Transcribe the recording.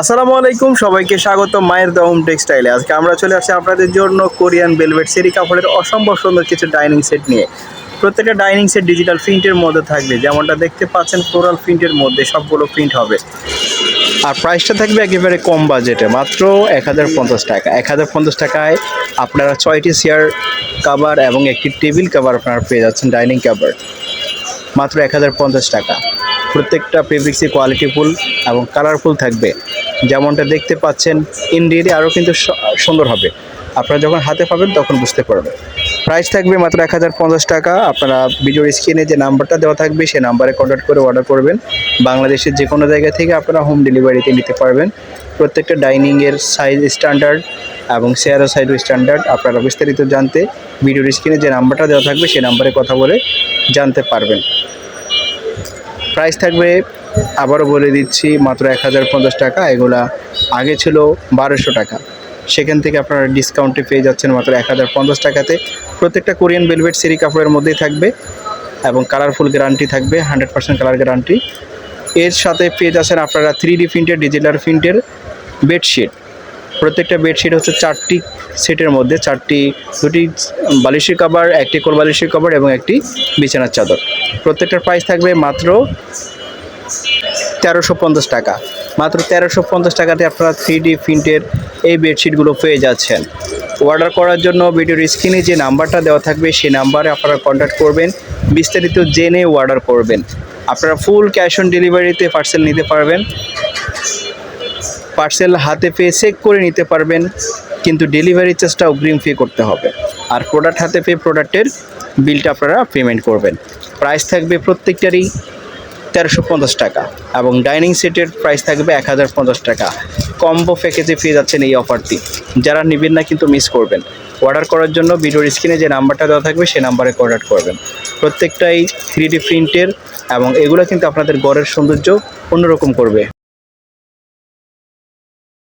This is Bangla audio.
আসসালামু আলাইকুম, সবাইকে স্বাগত মায়ের দা হোম টেক্সটাইলে। আজকে আমরা চলে আসছি আপনাদের জন্য কোরিয়ান বেলভেট সেরি কাপড়ের অসম্ভব সুন্দর কিছু ডাইনিং সেট নিয়ে। প্রত্যেকটা ডাইনিং সেট ডিজিটাল প্রিন্টের মধ্যে থাকবে, যেমনটা দেখতে পাচ্ছেন ফ্লোরাল প্রিন্টের মধ্যে সবগুলো প্রিন্ট হবে। আর প্রাইসটা থাকবে একেবারে কম বাজেটে, মাত্র এক হাজার পঞ্চাশ টাকা। এক হাজার পঞ্চাশ টাকায় আপনারা ছয়টি চেয়ার কাভার এবং একটি টেবিল কাভার আপনারা পেয়ে যাচ্ছেন ডাইনিং কাভার মাত্র এক হাজার পঞ্চাশ টাকা। প্রত্যেকটা ফেব্রিক্সই কোয়ালিটিফুল এবং কালারফুল থাকবে। যেমনটা দেখতে পাচ্ছেন ইন্ডিয়াতে আরও কিন্তু সুন্দর হবে। আপনারা যখন হাতে পাবেন তখন বুঝতে পারবেন। প্রাইস থাকবে মাত্র এক হাজার পঞ্চাশ টাকা। আপনারা ভিডিওর স্ক্রিনে যে নাম্বারটা দেওয়া থাকবে সেই নাম্বারে কন্ট্যাক্ট করে অর্ডার করবেন। বাংলাদেশের যে কোনো জায়গা থেকে আপনারা হোম ডেলিভারিতে নিতে পারবেন। প্রত্যেকটা ডাইনিংয়ের সাইজ স্ট্যান্ডার্ড এবং চেয়ারের সাইজও স্ট্যান্ডার্ড আপনারা বিস্তারিত জানতে ভিডিওর স্ক্রিনে যে নাম্বারটা দেওয়া থাকবে সেই নাম্বারে কথা বলে জানতে পারবেন। প্রাইস থাকবে, আবারও বলে দিচ্ছি, মাত্র এক হাজার পঞ্চাশ টাকা, এগুলা আগে ছিল বারোশো টাকা। সেখান থেকে আপনারা ডিসকাউন্টে পেয়ে যাচ্ছেন মাত্র এক হাজার পঞ্চাশ টাকাতে। প্রত্যেকটা কোরিয়ান বেলভেট সেরি কাপড়ের মধ্যেই থাকবে এবং কালারফুল গ্যারান্টি থাকবে হান্ড্রেড পার্সেন্ট কালার গ্যারান্টি এর সাথে পেয়ে যাচ্ছেন আপনারা থ্রি ডি প্রিন্টের ডিজিটাল প্রিন্টের বেডশিট প্রত্যেকটা বেডশিট হচ্ছে চারটি সেটের মধ্যে, চারটি, দুটি বালিশের কভার একটি কোল বালিশের কভার এবং একটি বিছানার চাদর। প্রত্যেকটার প্রাইস থাকবে মাত্র তেরোশো পঞ্চাশ টাকা। মাত্র তেরোশো পঞ্চাশ টাকাতে আপনারা থ্রি ডি প্রিন্টের এই বেডশিটগুলো পেয়ে যাচ্ছেন। অর্ডার করার জন্য ভিডিওর স্ক্রিনে যে নাম্বারটা দেওয়া থাকবে সেই নাম্বারে আপনারা কন্ট্যাক্ট করবেন, বিস্তারিত জেনে অর্ডার করবেন। আপনারা ফুল ক্যাশ অন ডেলিভারিতে পার্সেল নিতে পারবেন। পার্সেল হাতে পেয়ে চেক করে নিতে পারবেন, কিন্তু ডেলিভারি চার্জটা অগ্রিম পে করতে হবে। আর প্রোডাক্ট হাতে পেয়ে প্রোডাক্টের বিলটা আপনারা পেমেন্ট করবেন। প্রাইস থাকবে প্রত্যেকটারই তেরোশো পঞ্চাশ টাকা এবং ডাইনিং সেটের প্রাইস থাকবে এক হাজার পঞ্চাশ টাকা। কম্বো প্যাকেজে পেয়ে যাচ্ছেন এই অফারটি যারা নেবেন না কিন্তু মিস করবেন। অর্ডার করার জন্য ভিডিওর স্ক্রিনে যে নাম্বারটা দেওয়া থাকবে সেই নাম্বারে কন্ট্যাক্ট করবেন। প্রত্যেকটাই থ্রি প্রিন্টের এবং এগুলো কিন্তু আপনাদের ঘরের সৌন্দর্য অন্যরকম করবে।